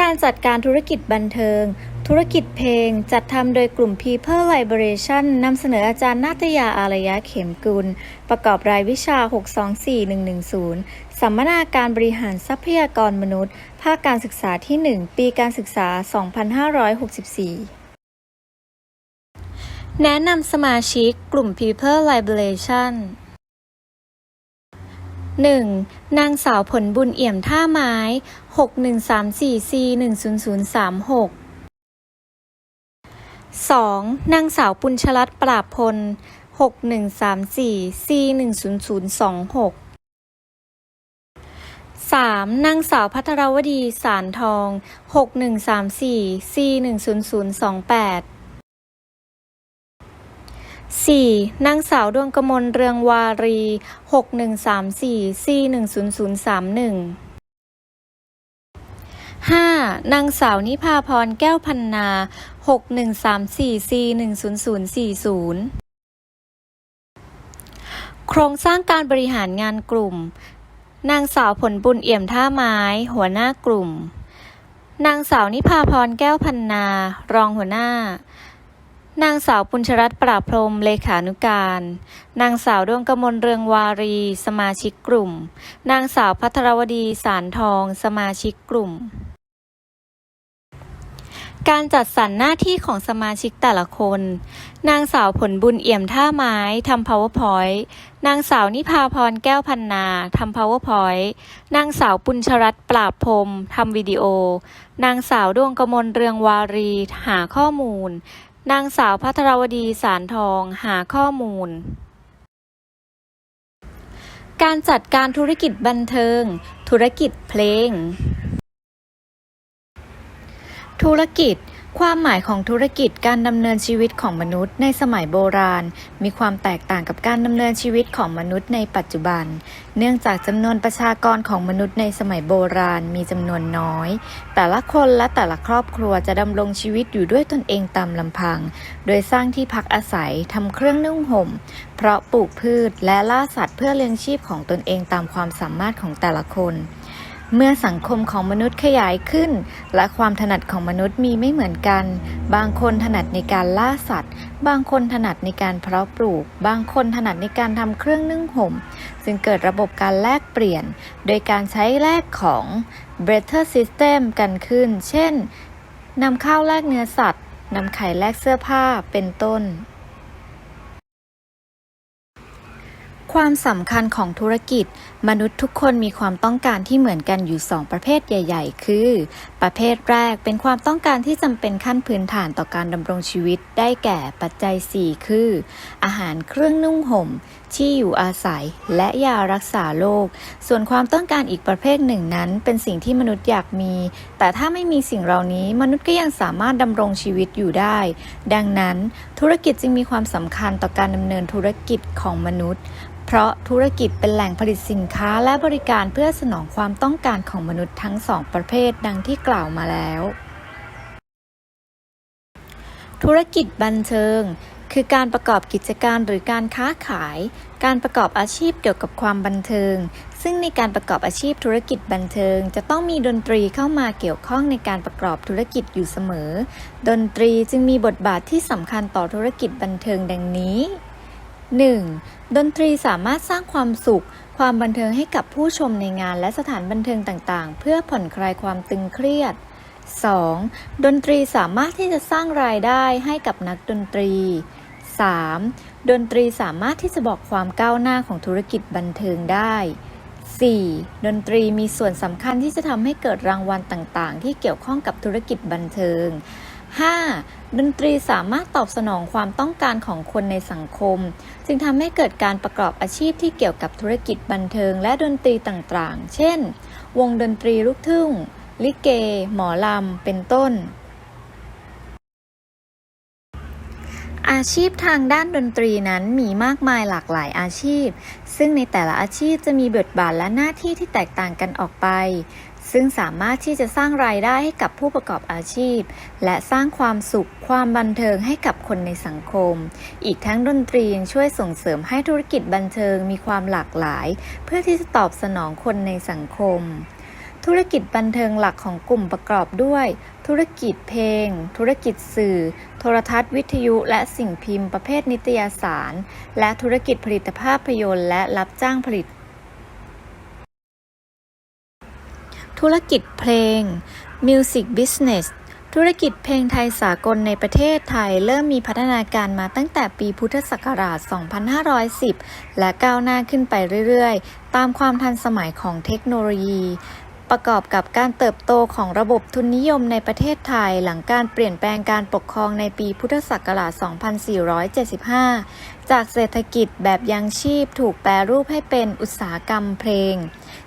การจัดการธุรกิจบันเทิง ธุรกิจเพลงจัดทำโดยกลุ่ม People Liberation นำเสนออาจารย์นาตยาอารยะเข็มกุล ประกอบรายวิชา 624110 สัมมนาการบริหารทรัพยากรมนุษย์ ภาคการศึกษาที่ 1 ปีการศึกษา 2564แนะนำสมาชิกกลุ่ม People Liberation 1. นางสาวผลบุญเอี่ยมท่าไม้ 6134C 10036 2. นางสาวปุญชลัดปราบพล 6134C 10026 3. นางสาวพัทรวดีสารทอง 6134C 10028 4. นางสาวดวงกมลเรืองวารี 6134 C 10031 5. นางสาวนิพาพรแก้วพันนา 6134 C 10040 โครงสร้างการบริหารงานกลุ่ม นางสาวผลบุญเอี่ยมท่าไม้ หัวหน้ากลุ่ม นางสาวนิพาพรแก้วพันนา รองหัวหน้า นางสาวปุญชรัตน์ปราพรมเลขานุการ นางสาวดวงกมลเรืองวารี สมาชิกกลุ่ม นางสาวพัทรวดีสารทอง สมาชิกกลุ่ม การจัดสรรหน้าที่ของสมาชิกแต่ละคน นางสาวผลบุญเอี่ยมท่าไม้ทำ powerpoint นางสาวนิพาพรแก้วพันนาทำ powerpoint นางสาวปุญชรัตปราบพรมทำวิดีโอ นางสาวดวงกมลเรืองวารีหาข้อมูล นางสาวพัทรวดีสารทองหาข้อมูลการจัดการธุรกิจบันเทิง ธุรกิจเพลง ธุรกิจ ความหมายของธุรกิจการดำเนินชีวิตของมนุษย์ในสมัยโบราณ มีความแตกต่างกับการดำเนินชีวิตของมนุษย์ในปัจจุบัน เนื่องจากจำนวนประชากรของมนุษย์ในสมัยโบราณมีจำนวนน้อย แต่ละคนและแต่ละครอบครัวจะดำรงชีวิตอยู่ด้วยตนเองตามลำพัง โดยสร้างที่พักอาศัยทำเครื่องนุ่งห่ม เพราะปลูกพืชและล่าสัตว์เพื่อเลี้ยงชีพของตนเองตามความสามารถของแต่ละคน เมื่อสังคมของมนุษย์ขยายขึ้น และความถนัดของมนุษย์มีไม่เหมือนกัน บางคนถนัดในการล่าสัตว์ บางคนถนัดในการเพาะปลูก บางคนถนัดในการทำเครื่องนึ่งห่มจึงเกิดระบบการแลกเปลี่ยน โดยการใช้แลกของ barter system กันขึ้น เช่นนำข้าวแลกเนื้อสัตว์นำไข่แลกเสื้อผ้าเป็นต้น ความสำคัญของธุรกิจ มนุษย์ทุกคนมีความต้องการที่เหมือนกันอยู่ 2 ประเภทใหญ่ ๆ คือ ประเภทแรกเป็นความต้องการที่จำเป็นขั้นพื้นฐานต่อการดำรงชีวิต ได้แก่ปัจจัย 4 คือ อาหารเครื่องนุ่งห่ม ที่อยู่อาศัย และยารักษาโรคส่วนความต้องการอีกประเภทหนึ่งนั้น เป็นสิ่งที่มนุษย์อยากมี แต่ถ้าไม่มีสิ่งเหล่านี้ มนุษย์ก็ยังสามารถดำรงชีวิตอยู่ได้ ดังนั้น ธุรกิจจึงมีความสำคัญต่อการดำเนินธุรกิจของมนุษย์ เพราะธุรกิจเป็นแหล่งผลิตสินค้าและบริการเพื่อสนองความต้องการของมนุษย์ทั้งสองประเภทดังที่กล่าวมาแล้ว ธุรกิจบันเทิง คือการประกอบกิจการหรือการค้าขาย การประกอบอาชีพเกี่ยวกับความบันเทิง ซึ่งในการประกอบอาชีพธุรกิจบันเทิง จะต้องมีดนตรีเข้ามาเกี่ยวข้องในการประกอบธุรกิจอยู่เสมอ ดนตรีจึงมีบทบาทที่สำคัญต่อธุรกิจบันเทิงดังนี้ 1. ดนตรีสามารถสร้างความสุข ความบันเทิงให้กับผู้ชมในงานและสถานบันเทิงต่างๆ เพื่อผ่อนคลายความตึงเครียด 2. ดนตรีสามารถที่จะสร้างรายได้ให้กับนักดนตรี 3. ดนตรีสามารถที่จะบอกความก้าวหน้าของธุรกิจบันเทิงได้ 4. ดนตรีมีส่วนสำคัญที่จะทำให้เกิดรางวัลต่างๆ ที่เกี่ยวข้องกับธุรกิจบันเทิง 5. ดนตรีสามารถตอบสนองความต้องการของคนในสังคม จึงทำให้เกิดการประกอบอาชีพที่เกี่ยวกับธุรกิจบันเทิงและดนตรีต่างๆ เช่น วงดนตรีลูกทุ่ง ลิเก หมอลำ เป็นต้น อาชีพทางด้านดนตรีนั้นมีมากมายหลากหลายอาชีพ ซึ่งในแต่ละอาชีพจะมีบทบาทและหน้าที่ที่แตกต่างกันออกไป ซึ่งสามารถที่จะสร้างรายได้ให้กับผู้ประกอบอาชีพ และสร้างความสุข ความบันเทิงให้กับคนในสังคม อีกทั้งดนตรียังช่วยส่งเสริมให้ธุรกิจบันเทิงมีความหลากหลาย เพื่อที่จะตอบสนองคนในสังคม ธุรกิจบันเทิงหลักของกลุ่มประกอบด้วย ธุรกิจเพลง ธุรกิจสื่อ โทรทัศน์วิทยุ และสิ่งพิมพ์ประเภทนิตยสาร และธุรกิจผลิตภาพยนตร์ และรับจ้างผลิต ธุรกิจเพลง Music Business ธุรกิจเพลงไทยสากลในประเทศไทยเริ่มมีพัฒนาการมาตั้งแต่ปีพุทธศักราช 2510 และก้าวหน้าขึ้นไปเรื่อย ๆ ตามความทันสมัยของเทคโนโลยี ประกอบกับการเติบโตของระบบทุนนิยมในประเทศไทย หลังการเปลี่ยนแปลงการปกครองในปีพุทธศักราช 2475 จากเศรษฐกิจแบบยังชีพถูกแปรรูปให้เป็นอุตสาหกรรมเพลง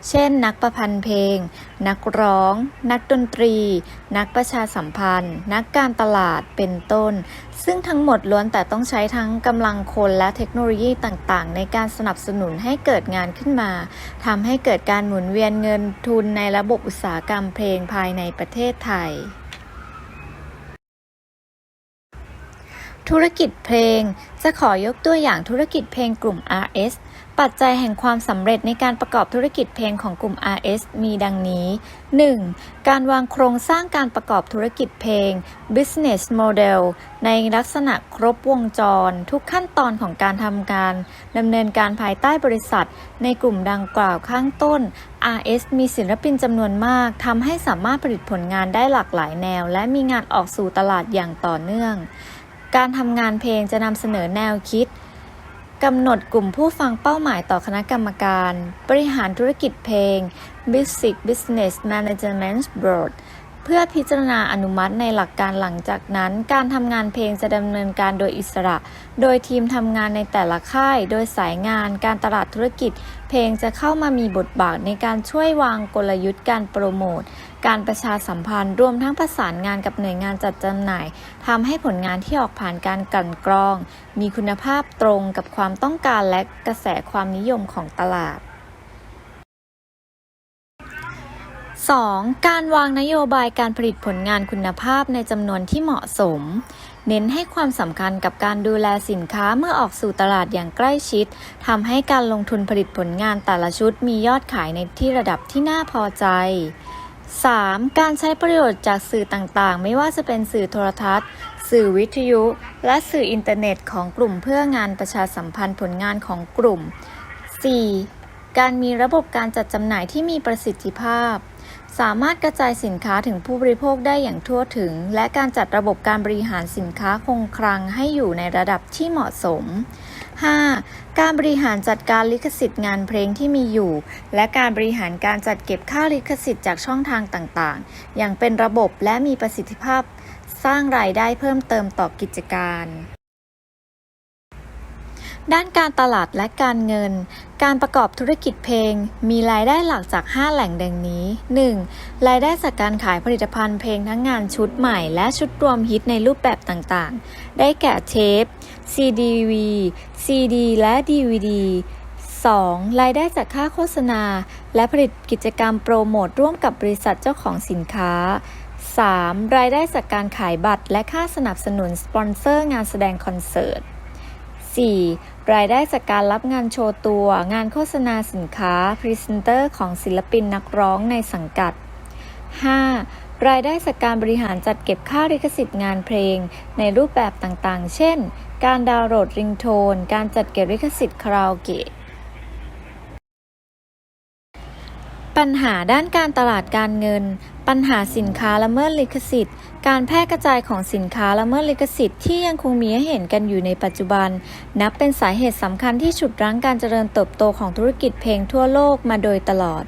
เช่น นักประพันธ์เพลง นักร้อง นักดนตรี นักประชาสัมพันธ์ นักการตลาดเป็นต้น ซึ่งทั้งหมดล้วนแต่ต้องใช้ทั้งกำลังคนและเทคโนโลยีต่างๆ ในการสนับสนุนให้เกิดงานขึ้นมาทำให้เกิดการหมุนเวียนเงินทุนในระบบอุตสาหกรรมเพลงภายในประเทศไทยธุรกิจเพลง จะขอยกตัวอย่างธุรกิจเพลงกลุ่ม RS ปัจจัยแห่งความสำเร็จในการประกอบธุรกิจเพลงของกลุ่ม RS มีดังนี้ 1. การวางโครงสร้างการประกอบธุรกิจเพลง business model ในลักษณะครบวงจร ทุกขั้นตอนของการทำการดำเนินการภายใต้บริษัท ในกลุ่มดังกล่าวข้างต้น RS มีศิลปินจำนวนมากทำให้สามารถผลิตผลงานได้หลากหลายแนว และมีงานออกสู่ตลาดอย่างต่อเนื่อง การทำงานเพลงจะนำเสนอแนวคิด กำหนดกลุ่มผู้ฟังเป้าหมายต่อคณะกรรมการ บริหารธุรกิจเพลง Music Business Management Board เพื่อพิจารณาอนุมัติในหลักการหลังจากนั้น การทำงานเพลงจะดำเนินการโดยอิสระ โดยทีมทำงานในแต่ละค่าย โดยสายงาน การตลาดธุรกิจ เพลงจะเข้ามามีบทบาทในการช่วยวางกลยุทธ์การโปรโมท การประชาสัมพันธ์ รวมทั้งประสานงานกับหน่วยงานจัดจำหน่ายทำให้ผลงานที่ออกผ่านการกลั่นกรอง มีคุณภาพตรงกับความต้องการและกระแสความนิยมของตลาด 2. การวางนโยบายการผลิตผลงานคุณภาพในจำนวนที่เหมาะสม เน้นให้ความสำคัญกับการดูแลสินค้าเมื่อออกสู่ตลาดอย่างใกล้ชิดทำให้การลงทุนผลิตผลงานแต่ละชุดมียอดขายในที่ระดับที่น่าพอใจ 3. การใช้ประโยชน์จากสื่อต่างๆ ไม่ว่าจะเป็นสื่อโทรทัศน์ สื่อวิทยุ และสื่ออินเทอร์เน็ตของกลุ่มเพื่องานประชาสัมพันธ์ผลงานของกลุ่ม 4. การมีระบบการจัดจำหน่ายที่มีประสิทธิภาพ สามารถกระจายสินค้าถึงผู้บริโภคได้อย่างทั่วถึง และการจัดระบบการบริหารสินค้าคงคลังให้อยู่ในระดับที่เหมาะสม 5. การบริหารจัดการลิขสิทธิ์งานเพลงที่มีอยู่ และการบริหารการจัดเก็บค่าลิขสิทธิ์จากช่องทางต่างๆ อย่างเป็นระบบและมีประสิทธิภาพ สร้างรายได้เพิ่มเติมต่อกิจการด้านการตลาดและการเงิน การประกอบธุรกิจเพลง มีรายได้หลักจาก 5 แหล่งดังนี้ 1. รายได้จากการขายผลิตภัณฑ์เพลงทั้งงานชุดใหม่ และชุดรวมฮิตในรูปแบบต่างๆ ได้แก่เทป CDV CD และ DVD 2. รายได้จากค่าโฆษณา และผลิตกิจกรรมโปรโมทร่วมกับบริษัทเจ้าของสินค้า 3. รายได้จากการขายบัตรและค่าสนับสนุนสปอนเซอร์งานแสดงคอนเสิร์ต 4. รายได้จากการรับงานโชว์ตัว งานโฆษณาสินค้า พรีเซนเตอร์ของศิลปินนักร้องในสังกัด 5. รายได้จากการบริหารจัดเก็บค่าลิขสิทธิ์งานเพลง ในรูปแบบต่างๆ เช่น การดาวน์โหลดริงโทน การจัดเก็บลิขสิทธิ์คาราโอเกะ ปัญหาด้านการตลาดการเงิน ปัญหาสินค้าละเมิดลิขสิทธิ์ การแพร่กระจายของสินค้าละเมิดลิขสิทธิ์ที่ยังคงมีให้เห็นกันอยู่ในปัจจุบัน นับเป็นสาเหตุสำคัญที่ฉุดรั้งการเจริญเติบโตของธุรกิจเพลงทั่วโลกมาโดยตลอด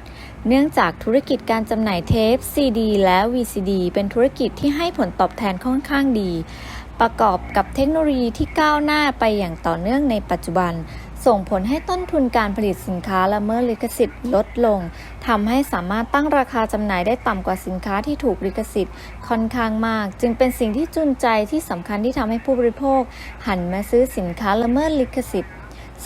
เนื่องจากธุรกิจการจำหน่ายเทป CD และ VCD เป็นธุรกิจที่ให้ผลตอบแทนค่อนข้างดี ประกอบกับเทคโนโลยีที่ก้าวหน้าไปอย่างต่อเนื่องในปัจจุบัน ส่งผลให้ต้นทุนการผลิตสินค้าละเมิดลิขสิทธิ์ลดลงทำให้สามารถตั้งราคาจำหน่ายได้ต่ำกว่าสินค้าที่ถูกลิขสิทธิ์ค่อนข้างมาก จึงเป็นสิ่งที่จูงใจที่สำคัญที่ทำให้ผู้บริโภค หันมาซื้อสินค้าละเมิดลิขสิทธิ์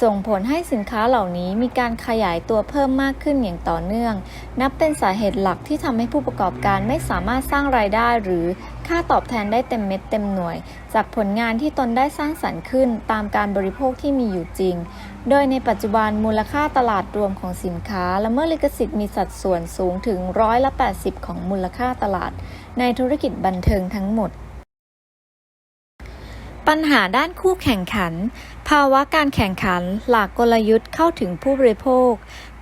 ส่งผลให้สินค้าเหล่านี้มีการขยายตัวเพิ่มมากขึ้นอย่างต่อเนื่อง นับเป็นสาเหตุหลักที่ทำให้ผู้ประกอบการไม่สามารถสร้างรายได้หรือค่าตอบแทนได้เต็มเม็ดเต็มหน่วย จากผลงานที่ตนได้สร้างสรรค์ขึ้นตามการบริโภคที่มีอยู่จริง โดยในปัจจุบันมูลค่าตลาดรวมของสินค้าและเมื่อลิขสิทธิ์มีสัดส่วนสูงถึงร้อยละ 80 ของมูลค่าตลาด ในธุรกิจบันเทิงทั้งหมด ปัญหาด้านคู่แข่งขัน ภาวะการแข่งขัน หลากกลยุทธ์เข้าถึงผู้บริโภค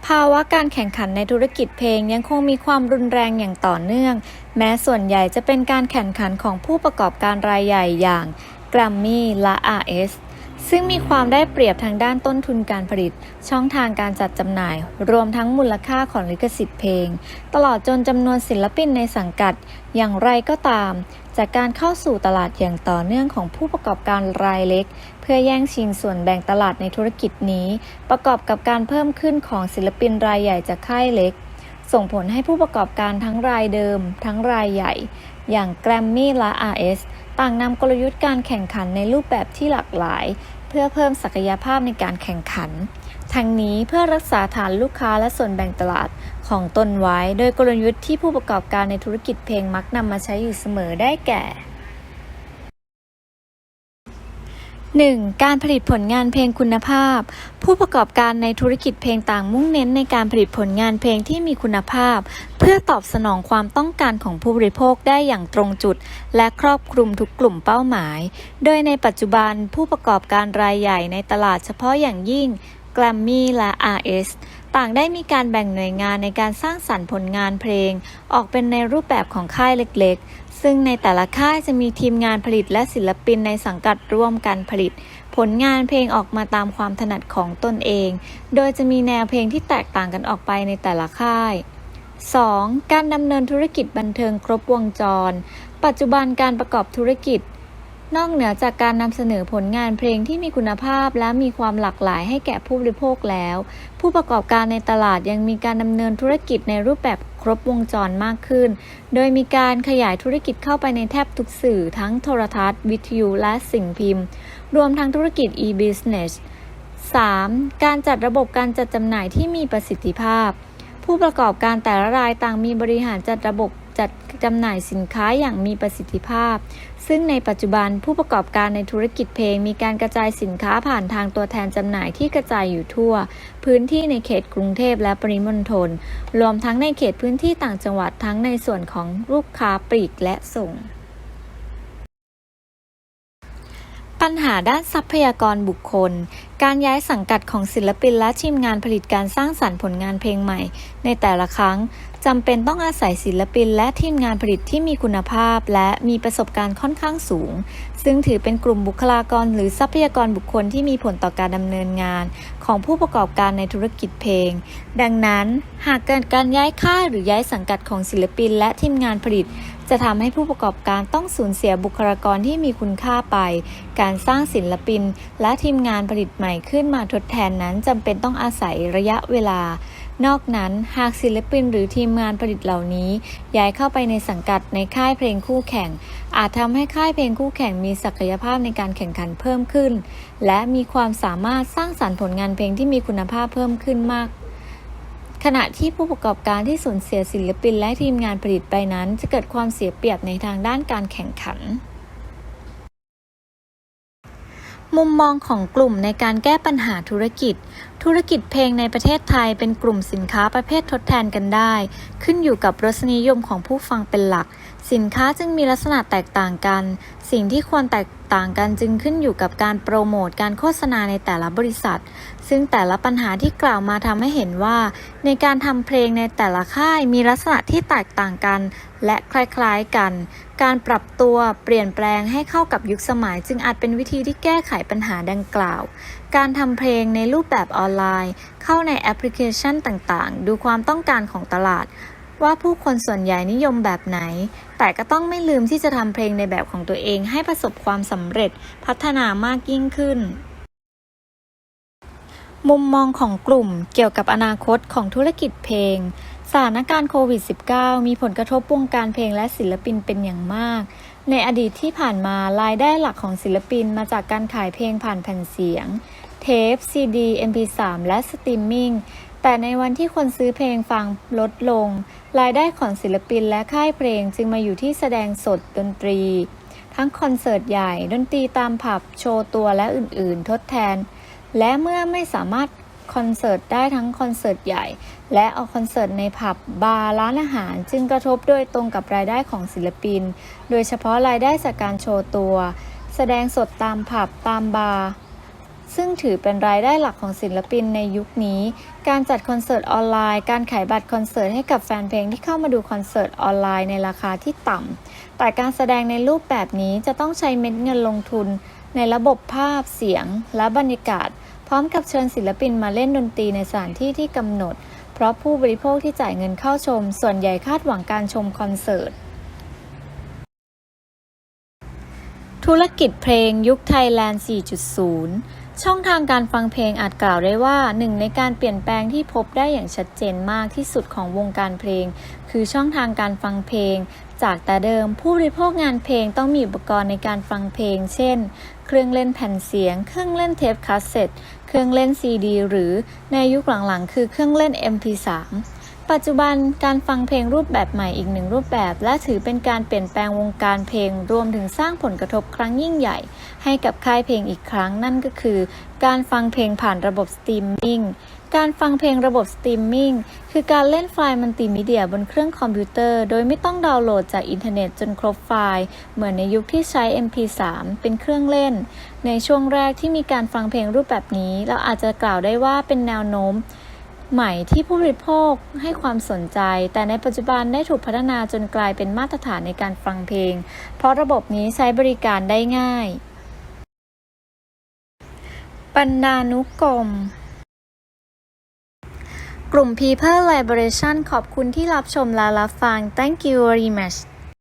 ภาวะการแข่งขันในธุรกิจเพลงยังคงมีความรุนแรงอย่างต่อเนื่อง แม้ส่วนใหญ่จะเป็นการแข่งขันของผู้ประกอบการรายใหญ่อย่าง g r a m m y และ RS ซึ่งมีความได้เปรียบทางด้านต้นทุนการผลิต ช่องทางการจัดจำหน่าย รวมทั้งมูลค่าของลิขสิทธิ์เพลง ตลอดจนจำนวนศิลปินในสังกัด อย่างไรก็ตาม จากการเข้าสู่ตลาดอย่างต่อเนื่องของผู้ประกอบการรายเล็ก เพื่อแย่งชิงส่วนแบ่งตลาดในธุรกิจนี้ ประกอบกับการเพิ่มขึ้นของศิลปินรายใหญ่จากค่ายเล็ก ส่งผลให้ผู้ประกอบการทั้งรายเดิม ทั้งรายใหญ่ อย่าง Grammy และ RS ต่างนำกลยุทธ์การแข่งขันในรูปแบบที่หลากหลาย เพื่อเพิ่มศักยภาพในการแข่งขัน ทั้งนี้เพื่อรักษาฐานลูกค้าและส่วนแบ่งตลาดของตนไว้ โดยกลยุทธ์ที่ผู้ประกอบการในธุรกิจเพลงมักนำมาใช้อยู่เสมอได้แก่ 1. การผลิตผลงานเพลงคุณภาพ ผู้ประกอบการในธุรกิจเพลงต่างมุ่งเน้นในการผลิตผลงานเพลงที่มีคุณภาพ เพื่อตอบสนองความต้องการของผู้บริโภคได้อย่างตรงจุด และครอบคลุมทุกกลุ่มเป้าหมาย โดยในปัจจุบันผู้ประกอบการรายใหญ่ในตลาดเฉพาะอย่างยิ่ง g r a m m y และ RS ต่างได้มีการแบ่งหน่วยงานในการสร้างสรรค์ผลงานเพลง ออกเป็นในรูปแบบของค่ายเล็กๆ ซึ่งในแต่ละค่ายจะมีทีมงานผลิตและศิลปินในสังกัดร่วมกันผลิต ผลงานเพลงออกมาตามความถนัดของตนเอง โดยจะมีแนวเพลงที่แตกต่างกันออกไปในแต่ละค่าย 2. การดำเนินธุรกิจบันเทิงครบวงจร ปัจจุบันการประกอบธุรกิจ นอกเหนือจากการนำเสนอผลงานเพลงที่มีคุณภาพและมีความหลากหลายให้แก่ผู้บริโภคแล้ว ผู้ประกอบการในตลาดยังมีการดำเนินธุรกิจในรูปแบบครบวงจรมากขึ้น โดยมีการขยายธุรกิจเข้าไปในแทบทุกสื่อทั้งโทรทัศน์ วิทยุ และสิ่งพิมพ์ รวมทั้งธุรกิจ e-business 3. การจัดระบบการจัดจำหน่ายที่มีประสิทธิภาพ ผู้ประกอบการแต่ละรายต่างมีบริหารจัดระบบ จัดจำหน่ายสินค้าอย่างมีประสิทธิภาพ ซึ่งในปัจจุบันผู้ประกอบการในธุรกิจเพลง มีการกระจายสินค้าผ่านทางตัวแทนจำหน่ายที่กระจายอยู่ทั่ว พื้นที่ในเขตกรุงเทพและปริมณฑลรวมทั้งในเขตพื้นที่ต่างจังหวัดทั้งในส่วนของลูกค้าปลีกและส่งปัญหาด้านทรัพยากรบุคคล การย้ายสังกัดของศิลปินและทีมงานผลิตการสร้างสรรค์ผลงานเพลงใหม่ ในแต่ละครั้ง จำเป็นต้องอาศัยศิลปินและทีมงานผลิตที่มีคุณภาพ และมีประสบการณ์ค่อนข้างสูง ซึ่งถือเป็นกลุ่มบุคลากรหรือทรัพยากรบุคคลที่มีผลต่อการดำเนินงาน ของผู้ประกอบการในธุรกิจเพลง ดังนั้น หากเกิดการย้ายค่ายหรือย้ายสังกัดของศิลปิน และทีมงานผลิต จะทำให้ผู้ประกอบการต้องสูญเสียบุคลากรที่มีคุณค่าไป การสร้างศิลปิน และทีมงานผลิตใหม่ขึ้นมาทดแทนนั้นจำเป็นต้องอาศัยระยะเวลา นอกนั้นหากศิลปินหรือทีมงานผลิตเหล่านี้ย้ายเข้าไปในสังกัดในค่ายเพลงคู่แข่ง อาจทำให้ค่ายเพลงคู่แข่งมีศักยภาพในการแข่งขันเพิ่มขึ้น และมีความสามารถสร้างสรรค์ผลงานเพลงที่มีคุณภาพเพิ่มขึ้นมาก ขณะที่ผู้ประกอบการที่สูญเสียศิลปินและทีมงานผลิตไปนั้น จะเกิดความเสียเปรียบในทางด้านการแข่งขัน มุมมองของกลุ่มในการแก้ปัญหาธุรกิจ ธุรกิจเพลงในประเทศไทยเป็นกลุ่มสินค้าประเภททดแทนกันได้ ขึ้นอยู่กับรสนิยมของผู้ฟังเป็นหลัก สินค้าจึงมีลักษณะแตกต่างกัน สิ่งที่ควรแตก ต่างกันจึงขึ้นอยู่กับการโปรโมทการโฆษณาในแต่ละบริษัท ซึ่งแต่ละปัญหาที่กล่าวมาทำให้เห็นว่า ในการทำเพลงในแต่ละค่ายมีลักษณะที่แตกต่างกัน และคล้ายๆกัน การปรับตัวเปลี่ยนแปลงให้เข้ากับยุคสมัย จึงอาจเป็นวิธีที่แก้ไขปัญหาดังกล่าว การทำเพลงในรูปแบบออนไลน์ เข้าในแอปพลิเคชันต่างๆ ดูความต้องการของตลาดว่าผู้คนส่วนใหญ่นิยมแบบไหน แต่ก็ต้องไม่ลืมที่จะทำเพลงในแบบของตัวเองให้ประสบความสำเร็จพัฒนามากยิ่งขึ้น มุมมองของกลุ่มเกี่ยวกับอนาคตของธุรกิจเพลงสถานการณ์โควิด -19 มีผลกระทบวงการเพลงและศิลปินเป็นอย่างมาก ในอดีตที่ผ่านมารายได้หลักของศิลปินมาจากการขายเพลงผ่านแผ่นเสียง เทปซีดี MP3 และสตรีมมิ่ง แต่ในวันที่คนซื้อเพลงฟังลดลง รายได้ของศิลปินและค่ายเพลงจึงมาอยู่ที่แสดงสดดนตรี ทั้งคอนเสิร์ตใหญ่ ดนตรีตามผับ โชว์ตัวและอื่นๆ ทดแทน และเมื่อไม่สามารถคอนเสิร์ตได้ทั้งคอนเสิร์ตใหญ่ และเอาคอนเสิร์ตในผับบาร์ร้านอาหารจึงกระทบโดยตรงกับรายได้ของศิลปิน โดยเฉพาะรายได้จากการโชว์ตัว แสดงสดตามผับตามบาร์ ซึ่งถือเป็นรายได้หลักของศิลปินในยุคนี้ การจัดคอนเสิร์ตออนไลน์ การขายบัตรคอนเสิร์ตให้กับแฟนเพลงที่เข้ามาดูคอนเสิร์ตออนไลน์ในราคาที่ต่ำ แต่การแสดงในรูปแบบนี้จะต้องใช้เม็ดเงินลงทุน ในระบบภาพ เสียง และบรรยากาศ พร้อมกับเชิญศิลปินมาเล่นดนตรีในสถานที่ที่กำหนด เพราะผู้บริโภคที่จ่ายเงินเข้าชม ส่วนใหญ่คาดหวังการชมคอนเสิร์ตธุรกิจเพลงยุคไทยแลนด์ 4.0 ช่องทางการฟังเพลงอาจกล่าวได้ว่าหนึ่งในการเปลี่ยนแปลงที่พบได้อย่างชัดเจนมากที่สุดของวงการเพลง คือช่องทางการฟังเพลง จากแต่เดิมผู้บริโภคงานเพลงต้องมีอุปกรณ์ในการฟังเพลง เช่น เครื่องเล่นแผ่นเสียง เครื่องเล่นเทปคาสเซ็ตเครื่องเล่นซีดีหรือในยุคหลังๆ คือเครื่องเล่น MP3 ปัจจุบันการฟังเพลงรูปแบบใหม่อีกหนึ่งรูปแบบ และถือเป็นการเปลี่ยนแปลงวงการเพลงรวมถึงสร้างผลกระทบครั้งยิ่งใหญ่ ให้กับค่ายเพลงอีกครั้งนั่นก็คือ การฟังเพลงผ่านระบบสตรีมมิ่งการฟังเพลงระบบสตรีมมิ่งคือการเล่นไฟล์มัลติมีเดียบนเครื่องคอมพิวเตอร์ โดยไม่ต้องดาวน์โหลดจากอินเทอร์เน็ตจนครบไฟล์ เหมือนในยุคที่ใช้ MP3 เป็นเครื่องเล่น ในช่วงแรกที่มีการฟังเพลงรูปแบบนี้ เราอาจจะกล่าวได้ว่าเป็นแนวโน้ม ใหม่ที่ผู้บริโภคให้ความสนใจ แต่ในปัจจุบันได้ถูกพัฒนาจนกลายเป็นมาตรฐานในการฟังเพลง เพราะระบบนี้ใช้บริการได้ง่ายบรรณานุกรมกลุ่ม People Liberation ขอบคุณที่รับชมและรับฟัง Thank you very much